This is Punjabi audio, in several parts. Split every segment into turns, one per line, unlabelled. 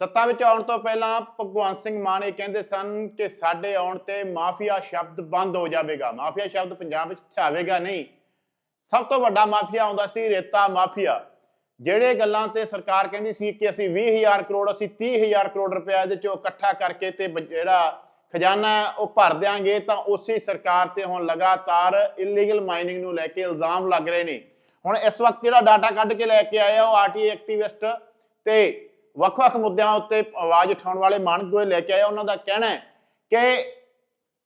ਸੱਤਾ ਵਿੱਚ ਆਉਣ ਤੋਂ ਪਹਿਲਾਂ ਭਗਵੰਤ ਸਿੰਘ ਮਾਨ ਇਹ ਕਹਿੰਦੇ ਸਨ ਕਿ ਸਾਡੇ ਆਉਣ ਤੇ ਮਾਫੀਆ ਸ਼ਬਦ ਬੰਦ ਹੋ ਜਾਵੇਗਾ। ਮਾਫੀਆ ਸ਼ਬਦ ਪੰਜਾਬ ਵਿੱਚ ਥਿਆਵੇਗਾ ਨਹੀਂ। ਸਭ ਤੋਂ ਵੱਡਾ ਮਾਫੀਆ ਆਉਂਦਾ ਸੀ ਰੇਤਾ ਮਾਫੀਆ। ਜਿਹੜੇ ਗੱਲਾਂ ਤੇ ਸਰਕਾਰ ਕਹਿੰਦੀ ਸੀ ਕਿ ਅਸੀਂ 20000 ਕਰੋੜ, ਅਸੀਂ 30000 ਕਰੋੜ ਰੁਪਏ ਇਹਦੇ ਚੋਂ ਇਕੱਠਾ ਕਰਕੇ ਤੇ ਜਿਹੜਾ ਖਜ਼ਾਨਾ ਉਹ ਭਰ ਦਿਆਂਗੇ, ਤਾਂ ਉਸੇ ਸਰਕਾਰ ਤੇ ਹੁਣ ਲਗਾਤਾਰ ਇਲੀਗਲ ਮਾਈਨਿੰਗ ਨੂੰ ਲੈ ਕੇ ਇਲਜ਼ਾਮ ਲੱਗ ਰਹੇ ਨੇ। ਹੁਣ ਇਸ ਵਕਤ ਜਿਹੜਾ ਡਾਟਾ ਕੱਢ ਕੇ ਲੈ ਕੇ ਆਇਆ ਉਹ ਆਰਟੀ ਐਕਟਿਵਿਸਟ ਤੇ ਵੱਖ-ਵੱਖ ਮੁੱਦਿਆਂ ਉੱਤੇ ਆਵਾਜ਼ ਉਠਾਉਣ ਵਾਲੇ ਮਾਨਕ ਗੋਇਲ ਲੈ ਕੇ ਆਇਆ ਉਹਨਾਂ ਦਾ ਕਹਿਣਾ ਹੈ ਕਿ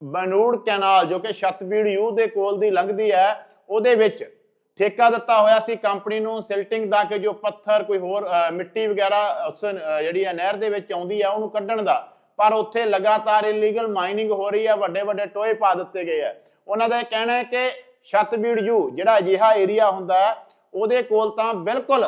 ਬਨੂੜ ਕੈਨਾਲ, ਜੋ ਕਿ ਛਤਬੀੜ ਯੂ ਦੇ ਕੋਲ ਦੀ ਲੰਘਦੀ ਹੈ, ਉਹਦੇ ਵਿੱਚ ਠੇਕਾ ਦਿੱਤਾ ਹੋਇਆ ਸੀ ਕੰਪਨੀ ਨੂੰ। ਸਿਲਟਿੰਗ ਦਾ ਕਿ ਜੋ ਪੱਥਰ, ਕੋਈ ਹੋਰ ਮਿੱਟੀ ਵਗੈਰਾ ਉਸ ਜਿਹੜੀ ਹੈ ਨਹਿਰ ਦੇ ਵਿੱਚ ਆਉਂਦੀ ਹੈ, ਉਹਨੂੰ ਕੱਢਣ ਦਾ। ਪਰ ਉੱਥੇ ਲਗਾਤਾਰ ਇਲੀਗਲ ਮਾਈਨਿੰਗ ਹੋ ਰਹੀ ਹੈ ਵੱਡੇ ਵੱਡੇ ਟੋਏ ਪਾ ਦਿੱਤੇ ਗਏ ਹੈ। ਉਹਨਾਂ ਦਾ ਇਹ ਕਹਿਣਾ ਹੈ ਕਿ ਛਤਬੀੜ ਯੂ, ਜਿਹੜਾ ਅਜਿਹਾ ਏਰੀਆ ਹੁੰਦਾ ਹੈ, ਉਹਦੇ ਕੋਲ ਤਾਂ ਬਿਲਕੁਲ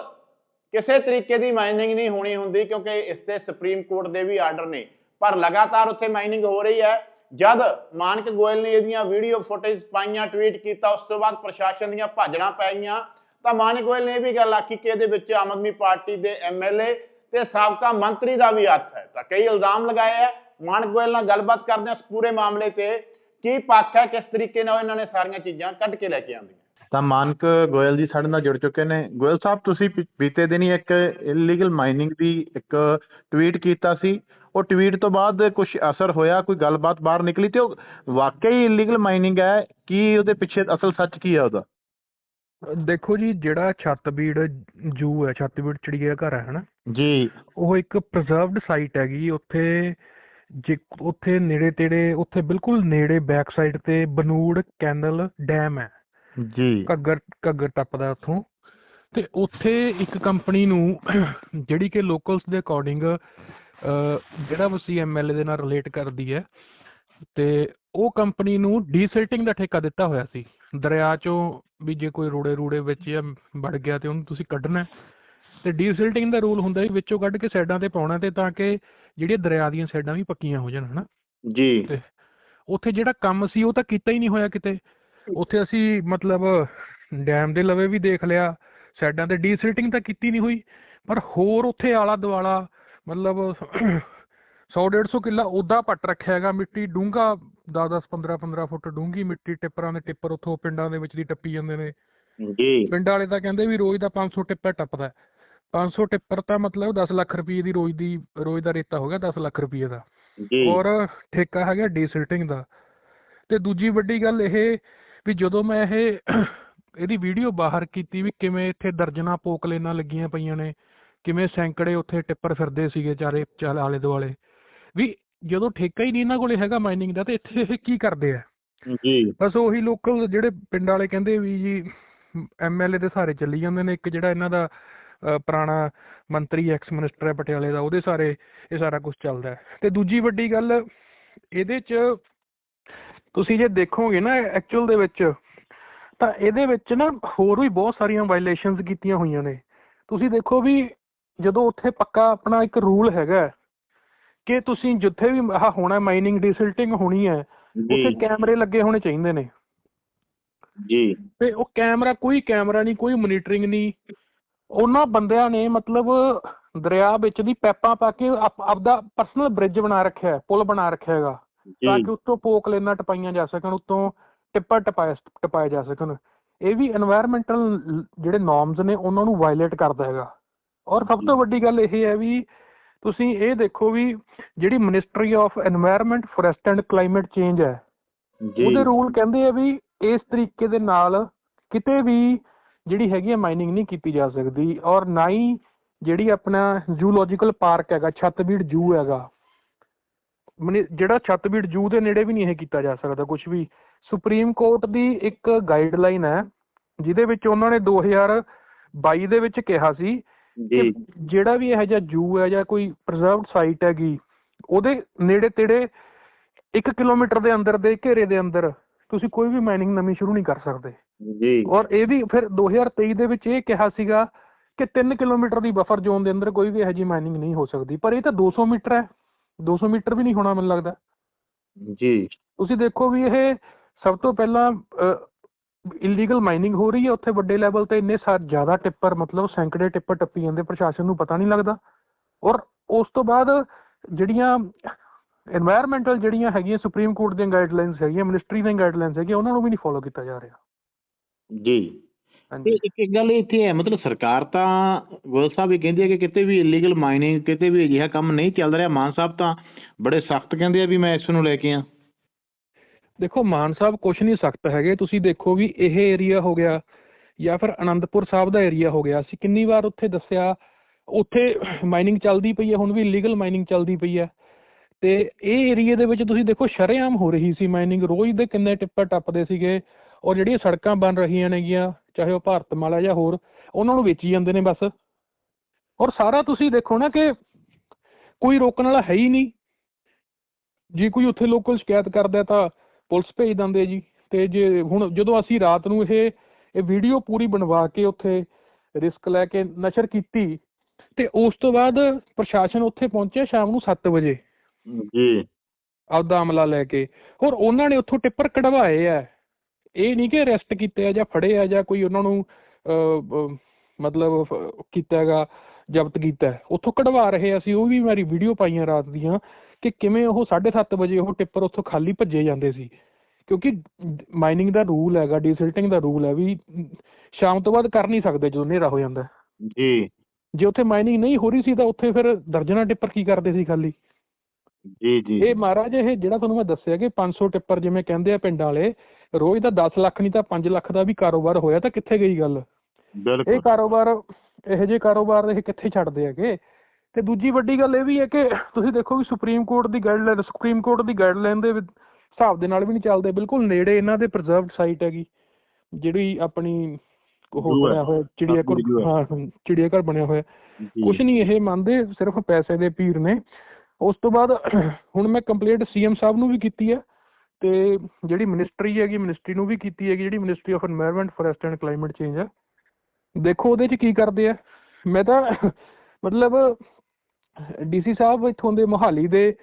ਕਿਸੇ ਤਰੀਕੇ ਦੀ ਮਾਈਨਿੰਗ ਨਹੀਂ ਹੋਣੀ ਹੁੰਦੀ ਕਿਉਂਕਿ ਇਸ ਤੇ ਸੁਪਰੀਮ ਕੋਰਟ ਦੇ ਵੀ ਆਰਡਰ ਨੇ। ਪਰ ਲਗਾਤਾਰ ਉੱਥੇ ਮਾਈਨਿੰਗ ਹੋ ਰਹੀ ਹੈ। ਜਦ ਮਾਨਕ ਗੋਇਲ ਨੇ ਇਹਦੀਆਂ ਵੀਡੀਓ ਫੁਟੇਜ ਪਾਈਆਂ ਟਵੀਟ ਕੀਤਾ, ਉਸ ਤੋਂ ਬਾਅਦ ਪ੍ਰਸ਼ਾਸਨ ਦੀਆਂ ਭਾਜੜਾਂ ਪਾਈਆਂ ਤਾਂ ਮਾਨਕ ਗੋਇਲ ਨੇ ਇਹ ਵੀ ਗੱਲ ਆਖੀ ਕਿ ਇਹਦੇ ਵਿੱਚ ਆਮ ਆਦਮੀ ਪਾਰਟੀ ਦੇ ਐਮਐਲਏ ਤੇ ਸਾਬਕਾ ਮੰਤਰੀ ਦਾ ਵੀ ਹੱਥ ਹੈ। ਤਾਂ ਕਈ ਇਲਜ਼ਾਮ ਲਗਾਏ ਹੈ। ਮਾਨਕ ਗੋਇਲ ਨਾਲ ਗੱਲਬਾਤ ਕਰਦੇ ਹਾਂ ਇਸ ਪੂਰੇ ਮਾਮਲੇ ਤੇ। ਕੀ ਪੱਖ ਹੈ? ਕਿਸ ਤਰੀਕੇ ਨਾਲ ਇਹਨਾਂ ਨੇ ਸਾਰੀਆਂ ਚੀਜ਼ਾਂ ਕੱਢ ਕੇ ਲੈ ਕੇ ਆਂਦੀਆਂ
ਤਾਂ ਮਾਨਕ ਗੋਇਲ ਜੀ ਸਾਡੇ ਨਾਲ ਜੁੜ ਚੁੱਕੇ ਨੇ। ਗੋਇਲ ਸਾਹਿਬ ਤੁਸੀਂ ਬੀਤੇ ਦਿਨੀ ਇੱਕ ਇਲੀਗਲ ਮਾਈਨਿੰਗ ਦੀ ਇੱਕ ਟਵੀਟ ਕੀਤਾ ਸੀ। ਉਹ ਟਵੀਟ ਤੋਂ ਬਾਅਦ ਕੁਝ ਅਸਰ ਹੋਇਆ ਕੋਈ ਗੱਲਬਾਤ ਬਾਹਰ ਨਿਕਲੀ ਤੇ ਉਹ ਵਾਕਈ ਇਲੀਗਲ ਮਾਈਨਿੰਗ ਹੈ। ਕੀ ਉਹਦੇ ਪਿੱਛੇ ਅਸਲ ਸੱਚ ਕੀ ਹੈ ਉਹਦਾ?
ਦੇਖੋ ਜੀ ਜਿਹੜਾ ਛੱਤਬੀੜ ਜੂ ਹੈ ਛੱਤਬੀੜ ਚਿੜੀਆ ਘਰ ਹੈ ਹਨਾ?
ਜੀ।
ਉਹ ਇੱਕ ਪ੍ਰੀਜ਼ਰਵਡ ਸਾਈਟ ਹੈਗੀ ਉੱਥੇ ਜੇ ਉੱਥੇ ਨੇੜੇ ਤੇੜੇ ਉੱਥੇ ਬਿਲਕੁਲ ਨੇੜੇ ਬੈਕ ਸਾਈਡ ਤੇ ਬਨੂੜ ਕੈਨਲ ਡੈਮ ਹੈ।
ਜੀ।
ਘੱਗਰ ਘੱਗਰ ਟੱਪਦਾ ਉੱਥੋਂ। ਤੇ ਉੱਥੇ ਇੱਕ ਕੰਪਨੀ ਨੂੰ ਜਿਹੜੀ ਕਿ ਲੋਕਲਸ ਦੇ ਅਕੋਰਡਿੰਗ ਜਿਹੜਾ ਵਸੀ ਐਮਐਲਏ ਦੇ ਨਾਲ ਰਿਲੇਟ ਕਰਦੀ ਹੈ ਤੇ ਉਹ ਕੰਪਨੀ ਨੂੰ ਡੀਸਿਲਟਿੰਗ ਦਾ ਠੇਕਾ ਦਿੱਤਾ ਹੋਇਆ ਸੀ। ਦਰਿਆ ਚੋਂ ਵੀ ਜੇ ਕੋਈ ਰੋੜੇ ਰੂੜੇ ਵਿੱਚ ਜਾਂ ਵੜ ਗਿਆ ਤੇ ਉਹਨੂੰ ਤੁਸੀਂ ਕੱਢਣਾ ਹੈ। ਤੇ ਡੀਸਿਲਟਿੰਗ ਦਾ ਰੂਲ ਹੁੰਦਾ ਵੀ ਵਿੱਚੋਂ ਕੱਢ ਕੇ ਸਾਈਡਾਂ ਤੇ ਪਾਉਣਾ ਤੇ ਤਾਂ ਕਿ ਜਿਹੜੀਆਂ ਦਰਿਆ ਦੀਆਂ ਸਾਈਡਾਂ ਵੀ ਪੱਕੀਆਂ ਹੋ ਜਾਣ ਹਨਾ?
ਜੀ।
ਉੱਥੇ ਜਿਹੜਾ ਕੰਮ ਸੀ ਉਹ ਤਾਂ ਕੀਤਾ ਹੀ ਨਹੀਂ ਹੋਇਆ ਕਿਤੇ। ਉੱਥੇ ਅਸੀਂ ਮਤਲਬ ਡੈਮ ਦੇ ਲਵੇ ਵੀ ਦੇਖ ਲਿਆ ਸਾਈਡਾਂ ਤੇ ਡੀਸਿਲਟਿੰਗ ਤਾਂ ਕੀਤੀ ਨਹੀਂ ਹੋਈ ਪਰ ਹੋਰ ਉੱਥੇ ਆਲਾ ਦੁਆਲਾ ਮਤਲਬ 100 150 ਕਿੱਲਾ ਉਦਾਂ ਪੱਟ ਰੱਖਿਆ ਹੈਗਾ ਮਿੱਟੀ ਡੂੰਘਾ 10 10 15 15 ਫੁੱਟ ਡੂੰਘੀ ਮਿੱਟੀ ਟਿੱਪਰਾਂ ਦੇ ਟਿੱਪਰ ਉੱਥੋਂ ਪਿੰਡਾਂ ਦੇ ਵਿੱਚ ਦੀ ਟੱਪੀ ਜਾਂਦੇ ਨੇ।
ਜੀ।
ਪਿੰਡ ਵਾਲੇ ਤਾਂ ਕਹਿੰਦੇ ਵੀ ਰੋਜ਼ ਦਾ 500 ਟਿੱਪਰ ਟੱਪਦਾ ਹੈ। 500 ਟਿੱਪਰ ਤਾਂ ਮਤਲਬ 10 ਲੱਖ ਰੁਪਏ ਦੀ ਰੋਜ਼ ਦੀ ਰੋਜ਼ ਦਾ ਰੇਤਾ ਹੋ ਗਿਆ 10 ਲੱਖ ਰੁਪਏ ਦਾ।
ਜੀ।
ਔਰ ਠੇਕਾ ਹੈਗਾ ਡੀਸਿਲਟਿੰਗ ਦਾ। ਤੇ ਦੂਜੀ ਵੱਡੀ ਗੱਲ ਇਹ ਵੀ ਜਦੋਂ ਮੈਂ ਇਹ ਇਹਦੀ ਵੀਡੀਓ ਬਾਹਰ ਕੀਤੀ ਵੀ ਕਿਵੇਂ ਇੱਥੇ ਦਰਜਨਾ ਪੋਕਲੇਨਾਂ ਲੱਗੀਆਂ ਪਈਆਂ ਨੇ ਕਿਵੇਂ ਸੈਂਕੜੇ ਉੱਥੇ ਟਿੱਪਰ ਫਿਰਦੇ ਸੀਗੇ ਚਾਰੇ ਚਾਲ ਆਲੇ ਦੁਆਲੇ ਵੀ ਜਦੋਂ ਠੇਕਾ ਹੀ ਨਹੀਂ ਇਹਨਾਂ ਕੋਲੇ ਹੈਗਾ ਮਾਈਨਿੰਗ ਦਾ ਤੇ ਇੱਥੇ ਇਹ ਕੀ ਕਰਦੇ ਆ?
ਜੀ।
ਬਸ ਉਹੀ ਲੋਕਲ ਜਿਹੜੇ ਪਿੰਡ ਵਾਲੇ ਕਹਿੰਦੇ ਵੀ ਜੀ ਐਮਐਲਏ ਦੇ ਸਾਰੇ ਚੱਲੀ ਜਾਂਦੇ ਨੇ ਇੱਕ ਜਿਹੜਾ ਇਹਨਾਂ ਦਾ ਪੁਰਾਣਾ ਮੰਤਰੀ ਐਕਸ ਮਿਨਿਸਟਰ ਹੈ ਪਟਿਆਲੇ ਦਾ ਉਹਦੇ ਸਾਰੇ ਇਹ ਸਾਰਾ ਕੁਝ ਚੱਲਦਾ ਤੇ ਦੂਜੀ ਵੱਡੀ ਗੱਲ ਇਹਦੇ 'ਚ ਤੁਸੀਂ ਜੇ ਦੇਖੋਗੇ ਨਾ ਐਕਚੁਅਲ ਦੇ ਵਿੱਚ ਤਾਂ ਇਹਦੇ ਵਿੱਚ ਨਾ ਹੋਰ ਵੀ ਬਹੁਤ ਸਾਰੀਆਂ ਵਾਇਲੇਸ਼ਨਸ ਕੀਤੀਆਂ ਹੋਈਆਂ ਨੇ। ਤੁਸੀਂ ਦੇਖੋ ਵੀ ਜਦੋਂ ਉੱਥੇ ਪੱਕਾ ਆਪਣਾ ਇੱਕ ਰੂਲ ਹੈਗਾ ਕਿ ਤੁਸੀਂ ਜਿੱਥੇ ਵੀ ਆਹ ਹੋਣਾ ਮਾਈਨਿੰਗ ਡੀਸਿਲਟਿੰਗ ਹੋਣੀ ਹੈ ਉੱਥੇ ਕੈਮਰੇ ਲੱਗੇ ਹੋਣੇ ਚਾਹੀਦੇ ਨੇ।
ਜੀ।
ਤੇ ਉਹ ਕੈਮਰਾ ਕੋਈ ਕੈਮਰਾ ਨਹੀਂ ਕੋਈ ਮੋਨੀਟਰਿੰਗ ਨਹੀਂ। ਉਹਨਾਂ ਬੰਦਿਆਂ ਨੇ ਮਤਲਬ ਦਰਿਆ ਵਿੱਚ ਦੀ ਪੈਪਾਂ ਪਾ ਕੇ ਆਪ- ਆਪਦਾ ਪਰਸਨਲ ਬ੍ਰਿਜ ਬਣਾ ਰੱਖਿਆ ਹੈ ਪੁਲ ਬਣਾ ਰੱਖਿਆ ਹੈਗਾ। ਤਾਂ ਕਿ ਉੱਤੋਂ ਪੋਕ ਟਪਾਈਆਂ ਜਾ ਸਕਣ ਉੱਤੋਂ ਟਿੱਪਰ ਟਪਾਏ ਟਪਾਏ ਜਾ ਸਕਣ। ਇਹ ਵੀ এনवायरमेंटल ਜਿਹੜੇ ਨਾਰਮਸ ਨੇ ਉਹਨਾਂ ਨੂੰ ਵਾਇਲੇਟ ਕਰਦਾ ਹੈਗਾ। ਔਰ ਸਭ ਤੋਂ ਵੱਡੀ ਗੱਲ ਇਹ ਹੈ ਵੀ ਤੁਸੀਂ ਇਹ ਦੇਖੋ ਵੀ ਜਿਹੜੀ ministry of environment forest and climate change ਹੈ ਉਹਦੇ ਰੂਲ ਕਹਿੰਦੇ ਆ ਵੀ ਇਸ ਤਰੀਕੇ ਦੇ ਨਾਲ ਕਿਤੇ ਵੀ ਜਿਹੜੀ ਹੈਗੀ ਹੈ ਮਾਈਨਿੰਗ ਨਹੀਂ ਕੀਤੀ ਜਾ ਸਕਦੀ। ਔਰ ਨਾ ਹੀ ਜਿਹੜੀ ਆਪਣਾ ਜੂਲੋਜੀਕਲ ਪਾਰਕ ਹੈਗਾ ਛੱਤਬੀੜ ਜੂ ਹੈਗਾ ਮਨੇ ਜਿਹੜਾ ਛਤਬੀੜ ਜੂ ਦੇ ਨੇੜੇ ਵੀ ਨਹੀਂ ਇਹ ਕੀਤਾ ਜਾ ਸਕਦਾ ਕੁਝ ਵੀ। ਸੁਪਰੀਮ ਕੋਰਟ ਦੀ ਇੱਕ ਗਾਈਡਲਾਈਨ ਹੈ ਜਿਹਦੇ ਵਿੱਚ ਉਹਨਾਂ ਨੇ 2022 ਦੇ ਵਿੱਚ ਕਿਹਾ ਸੀ ਕਿ
ਜੀ
ਜਿਹੜਾ ਵੀ ਇਹੋ ਜਿਹਾ ਜੂ ਹੈ ਜਾਂ ਕੋਈ ਪ੍ਰੀਜ਼ਰਵਡ ਸਾਈਟ ਹੈਗੀ ਉਹਦੇ ਨੇੜੇ ਤੇੜੇ 1 ਕਿਲੋਮੀਟਰ ਦੇ ਅੰਦਰ ਦੇ ਘੇਰੇ ਦੇ ਅੰਦਰ ਤੁਸੀਂ ਕੋਈ ਵੀ ਮਾਈਨਿੰਗ ਨਵੀਂ ਸ਼ੁਰੂ ਨਹੀਂ ਕਰ ਸਕਦੇ।
ਜੀ।
ਔਰ ਇਹ ਵੀ ਫਿਰ 2023 ਦੇ ਵਿੱਚ ਇਹ ਕਿਹਾ ਸੀਗਾ ਕਿ 3 ਕਿਲੋਮੀਟਰ ਦੀ ਬਫਰ ਜ਼ੋਨ ਦੇ ਅੰਦਰ ਕੋਈ ਵੀ ਇਹੋ ਜਿਹੀ ਮਾਈਨਿੰਗ ਨਹੀਂ ਹੋ ਸਕਦੀ ਪਰ ਇਹ ਤਾਂ 200 ਮੀਟਰ ਹੈ। 200 ਮੀਟਰ ਵੀ ਨਹੀਂ ਹੋਣਾ ਮੈਨੂੰ ਲੱਗਦਾ। ਤੁਸੀਂ ਦੇਖੋ ਵੀ ਇਹ ਸਭ ਤੋਂ ਪਹਿਲਾਂ ਇਲੀਗਲ ਮਾਈਨਿੰਗ ਹੋ ਰਹੀ ਹੈ। ਉੱਥੇ ਵੱਡੇ ਲੈਵਲ ਤੇ ਇੰਨੇ ਜ਼ਿਆਦਾ ਟਿੱਪਰ ਮਤਲਬ ਸੈਂਕੜੇ ਟਿੱਪਰ ਟੱਪੀ ਜਾਂਦੇ ਪ੍ਰਸ਼ਾਸਨ ਨੂੰ ਪਤਾ ਨਹੀਂ ਲੱਗਦਾ। ਔਰ ਉਸ ਤੋਂ ਬਾਅਦ ਜਿਹੜੀਆਂ এনवायरमेंटਲ ਜਿਹੜੀਆਂ ਹੈਗੀਆਂ ਸੁਪਰੀਮ ਕੋਰਟ ਦੀਆਂ ਗਾਈਡਲਾਈਨਸ ਹੈਗੀਆਂ ਮਿਨਿਸਟਰੀ ਦੀਆਂ ਗਾਈਡਲਾਈਨਸ ਹੈਗੀਆਂ ਉਹਨਾਂ ਨੂੰ ਵੀ ਨੀ ਫੋਲੋ ਕੀਤਾ ਜਾ ਰਿਹਾ।
ਤੇ ਇੱਕ ਇੱਕ ਗੱਲ ਇੱਥੇ ਹੈ ਮਤਲਬ ਸਰਕਾਰ ਤਾਂ ਗੋਇਲ ਸਾਹਿਬ ਇਹ ਕਹਿੰਦੀ ਹੈ ਕਿ ਕਿਤੇ ਵੀ ਇਲੀਗਲ ਮਾਈਨਿੰਗ ਕਿਤੇ ਵੀ ਅਜਿਹਾ ਕੰਮ ਨਹੀਂ ਚੱਲ ਰਿਹਾ ਮਾਨ ਸਾਹਿਬ ਤਾਂ ਬੜੇ ਸਖਤ ਕਹਿੰਦੇ ਆ ਵੀ ਮੈਂ ਇਸ ਨੂੰ ਲੈ ਕੇ ਆ।
ਦੇਖੋ ਮਾਨ ਸਾਹਿਬ ਕੁਛ ਨਹੀਂ ਸਖਤ ਹੈਗੇ। ਤੁਸੀਂ ਦੇਖੋ ਵੀ ਇਹ ਏਰੀਆ ਹੋ ਗਿਆ ਜਾਂ ਫਿਰ ਅਨੰਦਪੁਰ ਸਾਹਿਬ ਦਾ ਏਰੀਆ ਹੋ ਗਿਆ। ਅਸੀਂ ਕਿੰਨੀ ਵਾਰ ਉੱਥੇ ਦੱਸਿਆ ਉੱਥੇ ਮਾਈਨਿੰਗ ਚੱਲਦੀ ਪਈ ਹੈ ਹੁਣ ਵੀ ਇਲੀਗਲ ਮਾਈਨਿੰਗ ਚੱਲਦੀ ਪਈ ਹੈ। ਤੇ ਇਹ ਏਰੀਆ ਦੇ ਵਿੱਚ ਤੁਸੀਂ ਦੇਖੋ ਸ਼ਰੇਆਮ ਹੋ ਰਹੀ ਸੀ ਮਾਈਨਿੰਗ ਰੋਜ਼ ਦੇ ਕਿੰਨੇ ਟਿੱਪਰ ਟੱਪਦੇ ਸੀਗੇ ਔਰ ਜਿਹੜੀਆਂ ਸੜਕਾਂ ਬਣ ਰਹੀਆਂ ਨੇਗੀਆਂ ਚਾਹੇ ਉਹ ਭਾਰਤਮਾਲਾ ਜਾਂ ਹੋਰ ਉਹਨਾਂ ਨੂੰ ਵੇਚੀ ਜਾਂਦੇ ਨੇ ਬਸ। ਔਰ ਸਾਰਾ ਤੁਸੀਂ ਦੇਖੋ ਨਾ ਕਿ ਕੋਈ ਰੋਕਣ ਵਾਲਾ ਹੈ ਹੀ ਨਹੀਂ। ਜੇ ਕੋਈ ਉੱਥੇ ਲੋਕਲ ਸ਼ਿਕਾਇਤ ਕਰਦਾ ਤਾਂ ਪੁਲਿਸ ਭੇਜ ਦਿੰਦੇ ਜੀ। ਤੇ ਜੇ ਹੁਣ ਜਦੋਂ ਅਸੀਂ ਰਾਤ ਨੂੰ ਇਹ ਇਹ ਵੀਡੀਓ ਪੂਰੀ ਬਣਵਾ ਕੇ ਉੱਥੇ ਰਿਸਕ ਲੈ ਕੇ ਨਸ਼ਰ ਕੀਤੀ ਤੇ ਉਸ ਤੋਂ ਬਾਅਦ ਪ੍ਰਸ਼ਾਸਨ ਉੱਥੇ ਪਹੁੰਚਿਆ ਸ਼ਾਮ ਨੂੰ 7 ਵਜੇ।
ਜੀ।
ਆਪਦਾ ਅਮਲਾ ਲੈ ਕੇ। ਹੋਰ ਉਹਨਾਂ ਨੇ ਉੱਥੋਂ ਟਿੱਪਰ ਕਢਵਾਏ ਆ। ਇਹ ਨਹੀਂ ਕਿ ਅਰੈਸਟ ਕੀਤੇ ਆ ਜਾਂ ਫੜੇ ਆ ਜਾਂ ਕੋਈ ਉਹਨਾਂ ਨੂੰ ਮਤਲਬ ਫ- ਕੀਤਾ ਹੈਗਾ ਜ਼ਬਤ ਕੀਤਾ। ਉੱਥੋਂ ਕਢਵਾ ਰਹੇ ਅਸੀਂ ਉਹ ਵੀ ਮੇਰੀ ਵੀਡੀਓ ਪਾਈਆਂ ਰਾਤ ਦੀਆਂ ਕਿ ਕਿਵੇਂ ਉਹ 7:30 ਵਜੇ ਉਹ ਟਿੱਪਰ ਉੱਥੋਂ ਖਾਲੀ ਭੱਜੇ ਜਾਂਦੇ ਸੀ। ਕਿਉਂਕਿ ਮਾਈਨਿੰਗ ਦਾ ਰੂਲ ਹੈਗਾ ਡੀਸਿਲਟਿੰਗ ਦਾ ਰੂਲ ਹੈ ਵੀ ਸ਼ਾਮ ਤੋਂ ਬਾਅਦ ਕਰ ਨਹੀਂ ਸਕਦੇ ਜਦੋਂ ਹਨੇਰਾ ਹੋ ਜਾਂਦਾ।
ਜੇ।
ਉੱਥੇ ਮਾਈਨਿੰਗ ਨਹੀਂ ਹੋ ਰਹੀ ਸੀ ਤਾਂ ਉੱਥੇ ਫਿਰ ਦਰਜਨਾ ਟਿੱਪਰ ਕੀ ਕਰਦੇ ਸੀ ਖਾਲੀ?
ਜੀ ਜੀ।
ਇਹ ਮਹਾਰਾਜ ਇਹ ਜਿਹੜਾ ਤੁਹਾਨੂੰ ਮੈਂ ਦੱਸਿਆ ਕਿ 500 ਟਿੱਪਰ ਜਿਵੇਂ ਕਹਿੰਦੇ ਆ ਪਿੰਡਾਂ ਵਾਲੇ ਰੋਜ਼ ਦਾ 10 ਲੱਖ ਨਹੀਂ ਤਾਂ 5 ਲੱਖ ਦਾ ਵੀ ਕਾਰੋਬਾਰ ਹੋਇਆ ਤਾਂ ਕਿੱਥੇ ਗਈ ਗੱਲ? ਇਹ ਕਾਰੋਬਾਰ ਇਹੋ ਜਿਹੇ ਕਾਰੋਬਾਰ ਇਹ ਕਿੱਥੇ ਛੱਡਦੇ ਹੈਗੇ? ਤੇ ਦੂਜੀ ਵੱਡੀ ਗੱਲ ਇਹ ਵੀ ਹੈ ਕਿ ਤੁਸੀਂ ਦੇਖੋ ਵੀ ਸੁਪਰੀਮ ਕੋਰਟ ਦੀ ਗਾਈਡਲਾਈਨ ਸੁਪਰੀਮ ਕੋਰਟ ਦੀ ਗਾਈਡਲਾਈਨ ਦੇ ਹਿਸਾਬ ਦੇ ਨਾਲ ਵੀ ਨਹੀਂ ਚੱਲਦੇ ਬਿਲਕੁਲ ਨੇੜੇ ਇਹਨਾਂ ਦੇ ਪ੍ਰੀਜ਼ਰਵਡ ਸਾਈਟ ਹੈਗੀ ਜਿਹੜੀ ਆਪਣੀ ਉਹ। ਬਣਿਆ ਹੋਇਆ ਚਿੜੀਆ ਘਰ
Zoo ਹੈ।
ਹਾਂ ਹਾਂ, ਚਿੜੀਆ ਘਰ ਬਣਿਆ ਹੋਇਆ। ਕੁਛ ਨਹੀਂ ਇਹ ਮੰਨਦੇ ਸਿਰਫ ਪੈਸੇ ਦੇ ਪੀਰ ਨੇ। ਉਸ ਤੋਂ ਬਾਅਦ ਹੁਣ ਮੈਂ ਕੰਪਲੀਟ ਸੀਐਮ ਸਾਹਿਬ ਨੂੰ ਵੀ ਕੀਤੀ ਹੈ ਤੇ ਜਿਹੜੀ ਮਿਨਿਸਟਰੀ ਹੈਗੀ ਮਿਨਿਸਟਰੀ ਨੂੰ ਵੀ ਕੀਤੀ ਹੈਗੀ ਜਿਹੜੀ ministry of environment forest and climate change ਹੈ। ਦੇਖੋ ਉਹਦੇ 'ਚ ਕੀ ਕਰਦੇ ਆ। ਮੈਂ ਤਾਂ ਮਤਲਬ ਡੀਸੀ ਸਾਹਿਬ ਇਥੋਂ ਦੇ ਮੋਹਾਲੀ ਦੇ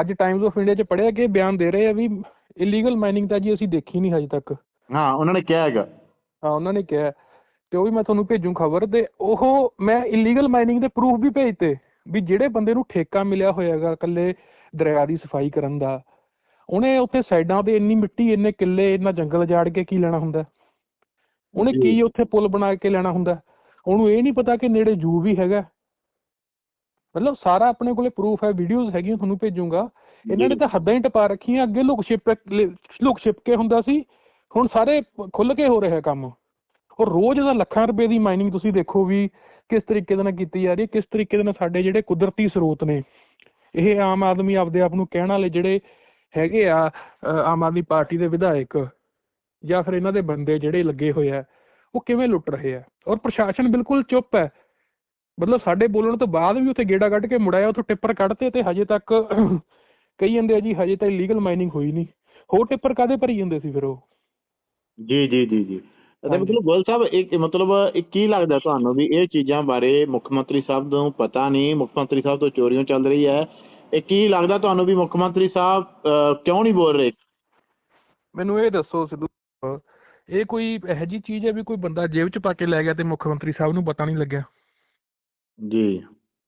ਅੱਜ ਟਾਈਮਸ ਆਫ ਇੰਡੀਆ 'ਚ ਪੜਿਆ ਕਿ ਬਿਆਨ ਦੇ ਰਹੇ ਆ ਵੀ ਇਲੀਗਲ ਮਾਈਨਿੰਗ ਤਾਂ ਜੀ ਅਸੀਂ ਦੇਖੀ ਨਹੀਂ ਹਜੇ ਤੱਕ।
ਹਾਂ ਉਹਨਾਂ ਨੇ ਕਿਹਾ ਹੈਗਾ।
ਹਾਂ ਉਹਨਾਂ ਨੇ ਕਿਹਾ। ਤੇ ਉਹ ਵੀ ਮੈਂ ਤੁਹਾਨੂੰ ਭੇਜੂ ਖਬਰ ਤੇ ਉਹ ਮੈਂ ਇਲੀਗਲ ਮਾਈਨਿੰਗ ਦੇ ਪ੍ਰੂਫ ਵੀ ਭੇਜਤੇ। ਵੀ ਜਿਹੜੇ ਬੰਦੇ ਨੂੰ ਠੇਕਾ ਮਿਲਿਆ ਹੋਇਆਗਾ ਇਕੱਲੇ ਦਰਿਆ ਦੀ ਸਫ਼ਾਈ ਕਰਨ ਦਾ ਉਹਨੇ ਉੱਥੇ ਸਾਈਡਾਂ ਤੇ ਇੰਨੀ ਮਿੱਟੀ ਇੰਨੇ ਕਿੱਲੇ ਇੰਨਾ ਜੰਗਲ ਜਾੜ ਕੇ ਕੀ ਲੈਣਾ ਹੁੰਦਾ? ਉਹਨੇ। ਕੀ ਉੱਥੇ ਪੁਲ ਬਣਾ ਕੇ ਲੈਣਾ ਹੁੰਦਾ? ਉਹਨੂੰ ਇਹ ਨਹੀਂ ਪਤਾ ਕਿ ਨੇੜੇ ਜੂ ਵੀ ਹੈਗਾ। ਮਤਲਬ ਸਾਰਾ ਆਪਣੇ ਕੋਲੇ ਪ੍ਰੂਫ ਹੈ ਵੀਡੀਓਜ਼ ਹੈਗੀਆਂ ਤੁਹਾਨੂੰ ਭੇਜੂਗਾ। ਇਹਨਾਂ ਨੇ ਤਾਂ ਹੱਦਾਂ ਹੀ ਟਪਾ ਰੱਖੀਆਂ ਅੱਗੇ ਲੁਕ ਛਿਪ ਲੁਕ ਛਿਪ ਕੇ ਹੁੰਦਾ ਸੀ ਹੁਣ ਸਾਰੇ ਖੁੱਲ ਕੇ ਹੋ ਰਿਹਾ ਕੰਮ। ਔਰ ਰੋਜ਼ ਦਾ ਲੱਖਾਂ ਰੁਪਏ ਦੀ ਮਾਈਨਿੰਗ ਤੁਸੀਂ ਦੇਖੋ ਵੀ ਕਿਸ ਤਰੀਕੇ ਦੇ ਨਾਲ ਕੀਤੀ ਜਾ ਰਹੀ ਹੈ, ਕਿਸ ਤਰੀਕੇ ਦੇ ਨਾਲ ਸਾਡੇ ਜਿਹੜੇ ਕੁਦਰਤੀ ਸਰੋਤ ਨੇ, ਇਹ ਆਮ ਆਦਮੀ ਆਪਦੇ ਆਪ ਨੂੰ ਕਹਿਣ ਵਾਲੇ ਜਿਹੜੇ ਹੈਗੇ ਆ ਆਮ ਆਦਮੀ ਪਾਰਟੀ ਦੇ ਵਿਧਾਇਕ ਜਾਂ ਫਿਰ ਇਹਨਾਂ ਦੇ ਬੰਦੇ ਜਿਹੜੇ ਲੱਗੇ ਹੋਏ ਆ, ਉਹ ਕਿਵੇਂ ਲੁੱਟ ਰਹੇ ਆ? ਔਰ ਪ੍ਰਸ਼ਾਸਨ ਬਿਲਕੁਲ ਚੁੱਪ ਹੈ। ਮਤਲਬ ਸਾਡੇ ਬੋਲਣ ਤੋਂ ਬਾਅਦ ਵੀ ਉੱਥੇ ਗੇੜਾ ਕੱਢ ਕੇ ਮੁੜਾਇਆ ਉੱਥੋਂ ਟਿੱਪਰ ਕੱਢਤੇ ਤੇ ਹਜੇ ਤੱਕ ਕਹੀ ਜਾਂਦੇ ਆ ਜੀ, ਹਜੇ ਤਾਂ ਇਲੀਗਲ ਮਾਈਨਿੰਗ ਹੋਈ ਨਹੀਂ। ਹੋਰ ਟਿੱਪਰ ਕਾਦੇ ਭਰੀ ਜਾਂਦੇ ਸੀ ਫਿਰ ਉਹ?
ਜੀ ਜੀ ਜੀ ਜੀ।
ਹਾਂਜੀ।
ਮਤਲਬ ਗੋਇਲ ਸਾਹਿਬ ਇੱਕ ਮਤਲਬ ਕੀ ਲੱਗਦਾ ਤੁਹਾਨੂੰ ਵੀ ਇਹ ਚੀਜ਼ਾਂ ਬਾਰੇ ਮੁੱਖ ਮੰਤਰੀ ਸਾਹਿਬ ਨੂੰ ਪਤਾ ਨਹੀਂ ਮੁੱਖ ਮੰਤਰੀ ਸਾਹਿਬ ਤੋਂ ਚੋਰੀਆਂ ਚੱਲ ਰਹੀ ਹੈ। ਇਹ ਕੀ ਲੱਗਦਾ ਤੁਹਾਨੂੰ ਵੀ ਮੁੱਖ ਮੰਤਰੀ ਸਾਹਿਬ ਕਿਉਂ ਨਹੀਂ ਬੋਲ ਰਹੇ?
ਮੈਨੂੰ ਇਹ ਦੱਸੋ ਸਿੱਧੂ ਇਹ ਕੋਈ ਇਹੋ ਜੀ ਚੀਜ਼ ਹੈ ਵੀ ਕੋਈ ਬੰਦਾ ਜੇਬ 'ਚ ਪਾ ਕੇ ਲੈ ਗਿਆ ਤੇ ਮੁੱਖ ਮੰਤਰੀ ਸਾਹਿਬ ਨੂੰ ਪਤਾ ਨਹੀਂ ਲੱਗਿਆ?
ਜੀ।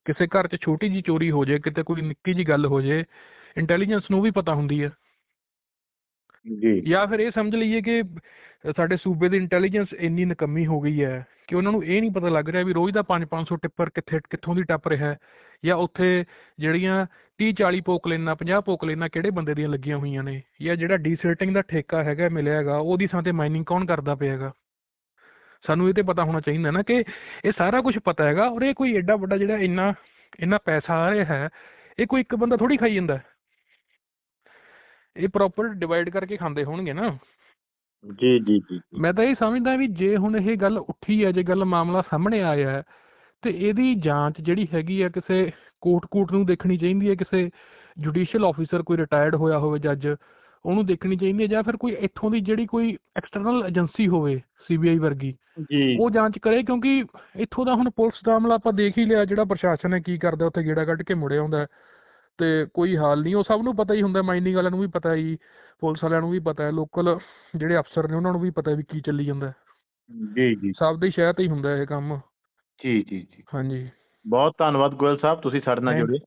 ਕਿਸੇ ਘਰ 'ਚ ਛੋਟੀ ਜੀ ਚੋਰੀ ਹੋ ਜਾਏ ਕਿਤੇ ਕੋਈ ਨਿੱਕੀ ਜੀ ਗੱਲ ਹੋ ਜਾਏ ਇੰਟੈਲੀਜੈਂਸ ਨੂੰ ਵੀ ਪਤਾ ਹੁੰਦੀ ਹੈ।
ਜੀ।
ਜਾਂ ਫਿਰ ਇਹ ਸਮਝ ਲਈਏ ਕਿ ਸਾਡੇ ਸੂਬੇ ਦੀ ਇੰਟੈਲੀਜੈਂਸ ਇੰਨੀ ਨਕਮੀ ਹੋ ਗਈ ਹੈ ਕਿ ਉਹਨਾਂ ਨੂੰ ਇਹ ਨਹੀਂ ਪਤਾ ਲੱਗ ਰਿਹਾ ਵੀ ਰੋਜ਼ ਦਾ 5-500 ਟਿੱਪਰ ਕਿੱਥੇ, ਕਿੱਥੋਂ ਦੀ ਟੱਪ ਰਿਹਾ ਹੈ ਜਾਂ ਉੱਥੇ ਜਿਹੜੀਆਂ 30-40 ਪੋਕਲੇਨਾਂ 50 ਪੋਕਲੇਨਾਂ ਕਿਹੜੇ ਬੰਦੇ ਦੀਆਂ ਲੱਗੀਆਂ ਹੋਈਆਂ ਨੇ ਜਾਂ ਜਿਹੜਾ ਡੀਸਰਟਿੰਗ ਦਾ ਠੇਕਾ ਹੈਗਾ, ਮਿਲਿਆ ਹੈਗਾ, ਉਹਦੀ ਥਾਂ ਤੇ ਮਾਈਨਿੰਗ ਕੌਣ ਕਰਦਾ ਪਿਆ ਹੈਗਾ। ਸਾਨੂੰ ਇਹ ਤੇ ਪਤਾ ਹੋਣਾ ਚਾਹੀਦਾ ਨਾ ਕਿ ਇਹ ਸਾਰਾ ਕੁਝ ਪਤਾ ਹੈਗਾ ਔਰ ਇਹ ਕੋਈ ਐਡਾ ਵੱਡਾ ਜਿਹੜਾ ਇੰਨਾ ਇੰਨਾ ਪੈਸਾ ਆ ਰਿਹਾ ਹੈ, ਇਹ ਕੋਈ ਇੱਕ ਬੰਦਾ ਥੋੜੀ ਖਾਈ ਜਾਂਦਾ ਇਹ ਪ੍ਰੋਪਰ ਡਿਵਾਈਡ ਕਰਕੇ ਖਾਂਦੇ ਹੋਣਗੇ ਨਾ।
ਜੀ ਜੀ ਜੀ
ਮੈਂ ਤਾਂ ਇਹ ਸਮਝਦਾ ਵੀ ਜੇ ਹੁਣ ਇਹ ਗੱਲ ਉੱਠੀ ਹੈ ਜੇ ਗੱਲ ਮਾਮਲਾ ਸਾਹਮਣੇ ਆਇਆ ਹੈ ਤੇ ਇਹਦੀ ਜਾਂਚ ਜਿਹੜੀ ਹੈਗੀ ਆ ਕਿਸੇ ਕੋਰਟ ਕੋਰਟ ਨੂੰ ਦੇਖਣੀ ਚਾਹੀਦੀ ਹੈ ਕਿਸੇ ਜੁਡੀਸ਼ੀਅਲ ਆਫੀਸਰ ਕੋਈ ਰਿਟਾਇਰਡ ਹੋਇਆ ਹੋਵੇ ਜੱਜ ਉਹਨੂੰ ਦੇਖਣੀ ਚਾਹੀਦੀ ਹੈ ਜਾਂ ਫਿਰ ਕੋਈ ਇੱਥੋਂ ਦੀ ਜਿਹੜੀ ਕੋਈ ਐਕਸਟਰਨਲ ਏਜੰਸੀ ਹੋਵੇ ਸੀਬੀਆਈ ਵਰਗੀ
ਜੀ।
ਉਹ ਜਾਂਚ ਕਰੇ ਕਿਉਂਕਿ ਇੱਥੋਂ ਦਾ ਹੁਣ ਪੁਲਿਸ ਦਾ ਅਮਲਾ ਆਪਾਂ ਦੇਖ ਹੀ ਲਿਆ ਜਿਹੜਾ ਪ੍ਰਸ਼ਾਸਨ ਹੈ ਕੀ ਕਰਦਾ ਉੱਥੇ ਗੇੜਾ ਕੱਢ ਕੇ ਮੁੜੇ ਆਉਂਦਾ ਹੈ। ਤੇ ਕੋਈ ਹਾਲ ਨਹੀਂ ਉਹ ਸਭ ਨੂੰ ਪਤਾ ਹੀ ਹੁੰਦਾ ਮਾਈਨਿੰਗ ਵਾਲਿਆਂ ਨੂੰ ਵੀ ਪਤਾ ਹੀ ਪੁਲਿਸ ਵਾਲਿਆਂ ਨੂੰ ਵੀ ਪਤਾ ਹੈ ਲੋਕਲ ਜਿਹੜੇ ਅਫਸਰ ਨੇ ਉਹਨਾਂ ਨੂੰ ਵੀ ਪਤਾ ਵੀ ਕੀ ਚੱਲੀ ਜਾਂਦਾ।
ਜੀ ਜੀ।
ਸਭ ਦੀ ਸ਼ਹਿ ਤੇ ਹੀ ਹੁੰਦਾ ਇਹ ਕੰਮ।
ਜੀ ਜੀ ਜੀ।
ਹਾਂਜੀ।
ਬਹੁਤ ਧੰਨਵਾਦ ਗੋਇਲ ਸਾਹਿਬ ਤੁਸੀਂ ਸਾਡੇ ਨਾਲ ਜੁੜੇ।